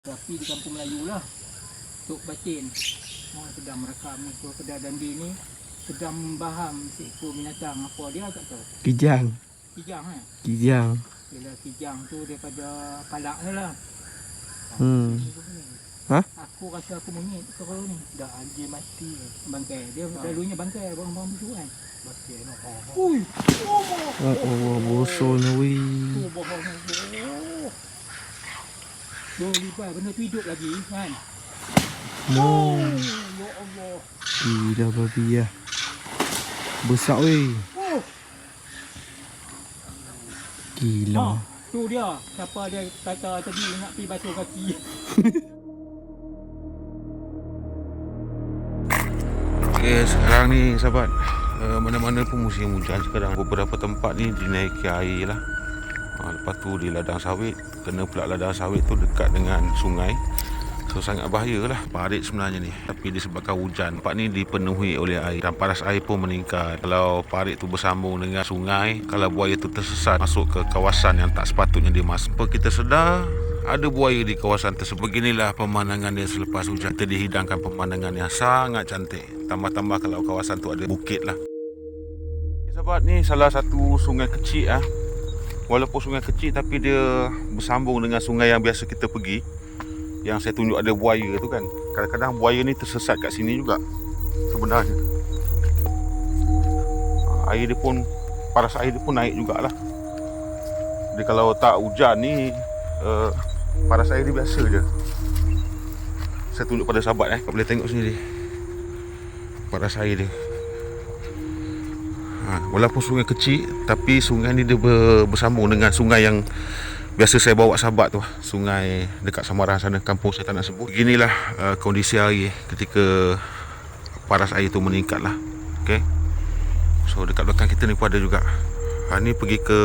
Tapi di kampung Melayu lah. Tok Batin Orang sedang merekam ni Tok kedai dandi ni Sedang membaham seekor binatang. Apa dia tak tahu. Kijang. Kijang eh? Kijang. Bila kijang tu daripada palak ni lah. Hmm. Ha? Aku rasa aku monyet kalau ni. Dah anjir mati. Bangkai. Dia selalunya bangkai Orang-orang busuk kan? Bangkai no. Ui. Oh Oh, oh, bosol ni weh. Tu bohong Oh Dua lipat benda tu hidup lagi kan Mo. Ya Allah Gila babi ya. Besar weh. Oh Gila. Ha, tu dia. Siapa dia kata tadi nak pergi basuh kaki. Okay, sekarang ni sahabat uh, Mana-mana pun musim hujan sekarang Beberapa tempat ni dinaiki air lah Lepas tu di ladang sawit Kena pula ladang sawit tu dekat dengan sungai. So sangat bahaya lah parit sebenarnya ni. Tapi disebabkan hujan. Tempat ni dipenuhi oleh air. Dan paras air pun meningkat. Kalau parit tu bersambung dengan sungai Kalau buaya tu tersesat Masuk ke kawasan yang tak sepatutnya dia masuk Apa kita sedar ada buaya di kawasan tersebut. Beginilah pemandangan dia selepas hujan. Kita dihidangkan pemandangan yang sangat cantik. Tambah-tambah kalau kawasan tu ada bukit lah. Sahabat ni salah satu sungai kecil ah. Walaupun sungai kecil tapi dia bersambung dengan sungai yang biasa kita pergi. Yang saya tunjuk ada buaya tu kan. Kadang-kadang buaya ni tersesat kat sini juga Sebenarnya. Ah, Air dia pun Paras air dia pun naik jugalah. Jadi kalau tak hujan ni uh, Paras air dia biasa je. Saya tunjuk pada sahabat eh Kau boleh tengok sendiri. Paras air dia ha, Walaupun sungai kecil Tapi sungai ni dia ber, bersambung dengan sungai yang Biasa saya bawa sahabat tu. Sungai dekat Samarang sana Kampung saya tak nak sebut. Beginilah uh, kondisi air Ketika Paras air tu meningkat lah. Okay So dekat belakang kita ni pun ada juga. Ha, Ni pergi ke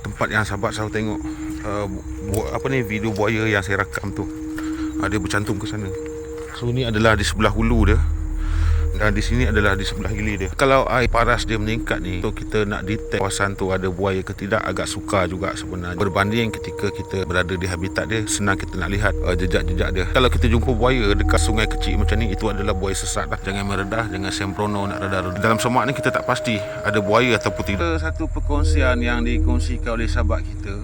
Tempat yang sahabat selalu tengok uh, bu- Apa ni video buaya yang saya rakam tu. Ha, Dia bercantum ke sana. So ni adalah di sebelah hulu dia dan di sini adalah di sebelah hilir dia. Kalau air paras dia meningkat ni, so kita nak detect kawasan tu ada buaya ke tidak agak sukar juga sebenarnya. Berbanding ketika kita berada di habitat dia, senang kita nak lihat uh, jejak-jejak dia. Kalau kita jumpa buaya dekat sungai kecil macam ni, itu adalah buaya sesat lah. Jangan meredah, jangan sembrono nak redah. Dalam semak ni kita tak pasti ada buaya ataupun tidak. Satu perkongsian yang dikongsikan oleh sahabat kita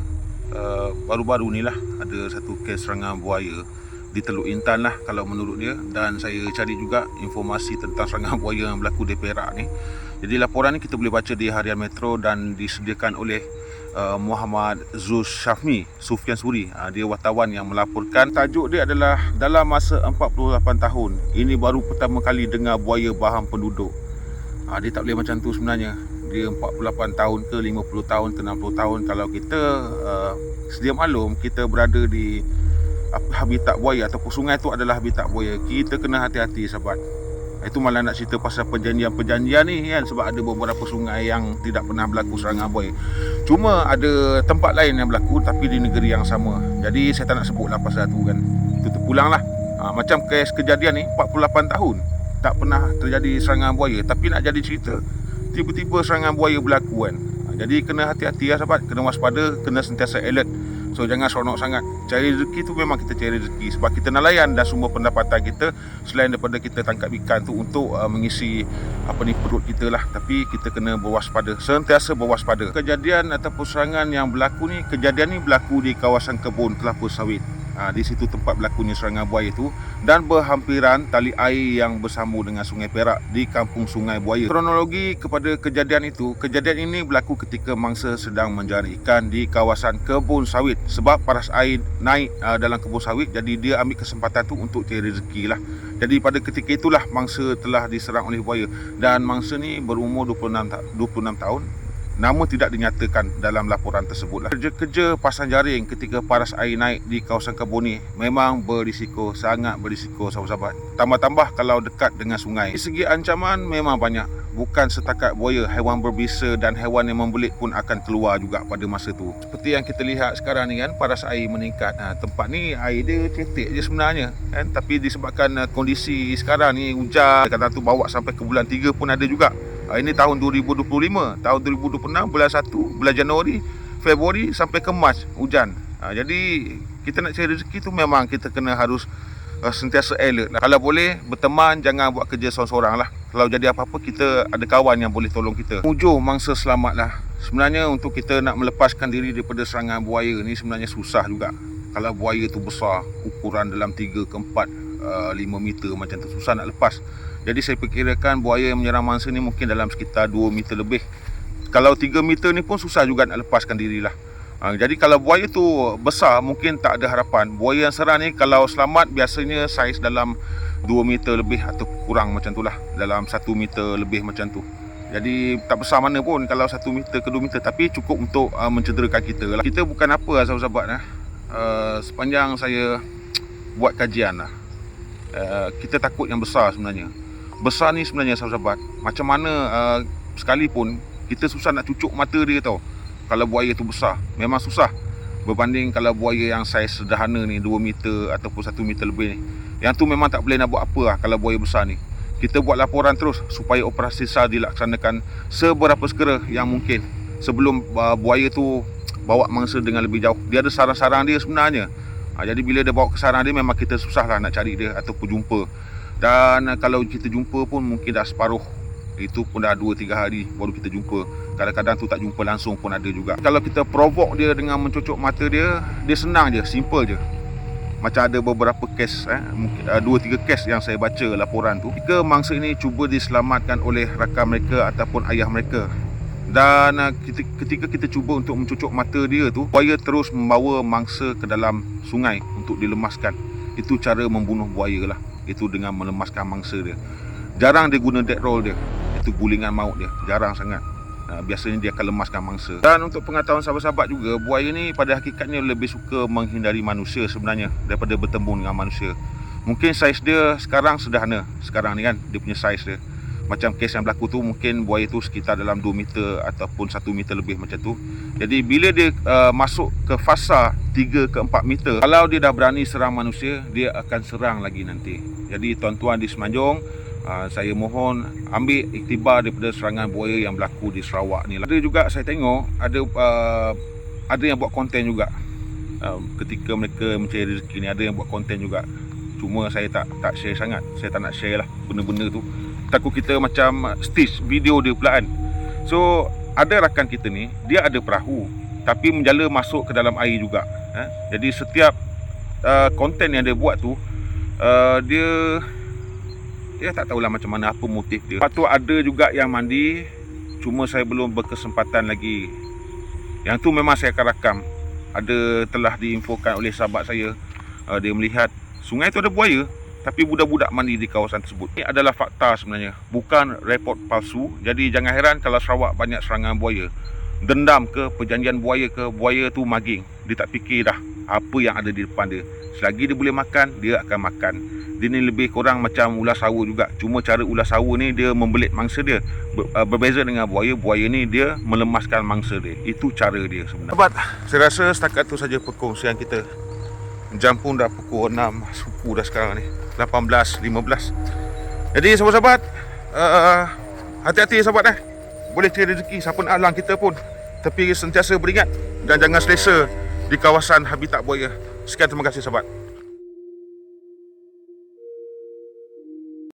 uh, baru-baru ni lah ada satu kes serangan buaya di Teluk Intan lah kalau menurut dia. Dan saya cari juga informasi tentang serangan buaya yang berlaku di Perak ni. Jadi laporan ni kita boleh baca di Harian Metro dan disediakan oleh uh, Muhammad Zul Syafmi Sufian Suri. Uh, dia wartawan yang melaporkan. Tajuk dia adalah dalam masa 48 tahun ini baru pertama kali dengar buaya bahang penduduk. Uh, dia tak boleh macam tu sebenarnya. Dia 48 tahun ke 50 tahun ke 60 tahun. Kalau kita uh, sedia maklum kita berada di habitat buaya ataupun sungai tu adalah habitat buaya. Kita kena hati-hati sahabat. Itu malah nak cerita pasal perjanjian-perjanjian ni kan sebab ada beberapa sungai yang tidak pernah berlaku serangan buaya. Cuma ada tempat lain yang berlaku tapi di negeri yang sama. Jadi saya tak nak sebutlah pasal tu kan. Itu terpulanglah. Ha, macam kes kejadian ni 48 tahun tak pernah terjadi serangan buaya tapi nak jadi cerita tiba-tiba serangan buaya berlaku kan. Ha, jadi kena hati-hati lah sahabat, kena waspada, kena sentiasa alert. So jangan seronok sangat Cari rezeki tu memang kita cari rezeki. Sebab kita nelayan dan sumber pendapatan kita Selain daripada kita tangkap ikan tu Untuk uh, mengisi apa ni perut kita lah. Tapi kita kena berwaspada Sentiasa berwaspada. Kejadian ataupun serangan yang berlaku ni Kejadian ni berlaku di kawasan kebun kelapa sawit Ha, di situ tempat berlakunya serangan buaya itu dan berhampiran tali air yang bersambung dengan Sungai Perak di kampung Sungai Buaya. Kronologi kepada kejadian itu, kejadian ini berlaku ketika mangsa sedang mencari ikan di kawasan kebun sawit sebab paras air naik uh, dalam kebun sawit jadi dia ambil kesempatan tu untuk cari rezeki lah. Jadi pada ketika itulah mangsa telah diserang oleh buaya dan mangsa ni berumur 26 ta- 26 tahun Namun tidak dinyatakan dalam laporan tersebut. Kerja-kerja pasang jaring ketika paras air naik di kawasan kebun ni memang berisiko, sangat berisiko sahabat-sahabat. Tambah-tambah kalau dekat dengan sungai. Dari segi ancaman memang banyak. Bukan setakat buaya, haiwan berbisa dan haiwan yang membelit pun akan keluar juga pada masa tu. Seperti yang kita lihat sekarang ni kan, paras air meningkat. Ha, tempat ni air dia cetek je sebenarnya. Kan? Tapi disebabkan uh, kondisi sekarang ni hujan, kata tu bawa sampai ke bulan 3 pun ada juga. Ha, ini tahun 2025, tahun 2026 bulan 1, bulan Januari, Februari sampai ke Mac hujan. Ha, jadi kita nak cari rezeki tu memang kita kena harus uh, sentiasa alert lah. Kalau boleh berteman jangan buat kerja seorang-seorang lah. Kalau jadi apa-apa kita ada kawan yang boleh tolong kita. Ujung mangsa selamat lah. Sebenarnya untuk kita nak melepaskan diri daripada serangan buaya ni sebenarnya susah juga. Kalau buaya tu besar, ukuran dalam 3 ke 4, uh, 5 meter macam tu susah nak lepas. Jadi saya perkirakan buaya yang menyerang mangsa ni mungkin dalam sekitar 2 meter lebih. Kalau 3 meter ni pun susah juga nak lepaskan dirilah. Ha, jadi kalau buaya tu besar mungkin tak ada harapan. Buaya yang serang ni kalau selamat biasanya saiz dalam 2 meter lebih atau kurang macam tu lah. Dalam 1 meter lebih macam tu. Jadi tak besar mana pun kalau 1 meter ke 2 meter tapi cukup untuk uh, mencederakan kita lah. Kita bukan apa sahabat-sahabat lah. Uh, sepanjang saya buat kajian lah. Uh, kita takut yang besar sebenarnya. Besar ni sebenarnya sahabat-sahabat. Macam mana uh, sekalipun kita susah nak cucuk mata dia tau. Kalau buaya tu besar memang susah. Berbanding kalau buaya yang saiz sederhana ni 2 meter ataupun 1 meter lebih ni. Yang tu memang tak boleh nak buat apa lah kalau buaya besar ni. Kita buat laporan terus supaya operasi SAR dilaksanakan seberapa segera yang mungkin. Sebelum uh, buaya tu bawa mangsa dengan lebih jauh. Dia ada sarang-sarang dia sebenarnya. Ha, jadi bila dia bawa ke sarang dia memang kita susah lah nak cari dia ataupun jumpa dan kalau kita jumpa pun mungkin dah separuh. Itu pun dah 2-3 hari baru kita jumpa. Kadang-kadang tu tak jumpa langsung pun ada juga. Kalau kita provoke dia dengan mencocok mata dia dia senang je simple je. Macam ada beberapa kes eh, mungkin uh, 2-3 kes yang saya baca laporan tu. Jika mangsa ini cuba diselamatkan oleh rakan mereka ataupun ayah mereka. Dan kita, ketika kita cuba untuk mencocok mata dia tu buaya terus membawa mangsa ke dalam sungai untuk dilemaskan. Itu cara membunuh buaya lah itu dengan melemaskan mangsa dia. Jarang dia guna dead roll dia. Itu gulingan maut dia. Jarang sangat. Uh, biasanya dia akan lemaskan mangsa. Dan untuk pengetahuan sahabat-sahabat juga buaya ni pada hakikatnya lebih suka menghindari manusia sebenarnya daripada bertemu dengan manusia. Mungkin saiz dia sekarang sederhana. Sekarang ni kan dia punya saiz dia. Macam kes yang berlaku tu mungkin buaya tu sekitar dalam 2 meter ataupun 1 meter lebih macam tu. Jadi bila dia uh, masuk ke fasa 3 ke 4 meter kalau dia dah berani serang manusia dia akan serang lagi nanti jadi tuan-tuan di Semenanjung Uh, saya mohon ambil iktibar daripada serangan buaya yang berlaku di Sarawak ni. Ada juga saya tengok ada uh, ada yang buat konten juga. Uh, ketika mereka mencari rezeki ni ada yang buat konten juga. Cuma saya tak tak share sangat. Saya tak nak share lah benda-benda tu. Takut kita macam stitch video dia pula kan. So ada rakan kita ni dia ada perahu tapi menjala masuk ke dalam air juga. Eh? Jadi setiap uh, konten yang dia buat tu uh, dia dia tak tahulah macam mana apa motif dia. Lepas tu ada juga yang mandi cuma saya belum berkesempatan lagi. Yang tu memang saya akan rakam. Ada telah diinfokan oleh sahabat saya uh, dia melihat sungai tu ada buaya tapi budak-budak mandi di kawasan tersebut. Ini adalah fakta sebenarnya, bukan report palsu. Jadi jangan heran kalau Sarawak banyak serangan buaya. Dendam ke perjanjian buaya ke buaya tu maging. Dia tak fikir dah apa yang ada di depan dia. Selagi dia boleh makan, dia akan makan. Dia ni lebih kurang macam ulas sawa juga. Cuma cara ulas sawa ni dia membelit mangsa dia. Uh, berbeza dengan buaya. Buaya ni dia melemaskan mangsa dia. Itu cara dia sebenarnya. Sahabat, saya rasa setakat tu saja perkongsian kita. Jam pun dah pukul 6 suku dah sekarang ni. 18.15 jadi sahabat-sahabat uh, hati-hati sahabat eh. Boleh cari rezeki siapa nak alang kita pun. Tapi sentiasa beringat dan jangan selesa di kawasan habitat buaya. Sekian terima kasih sahabat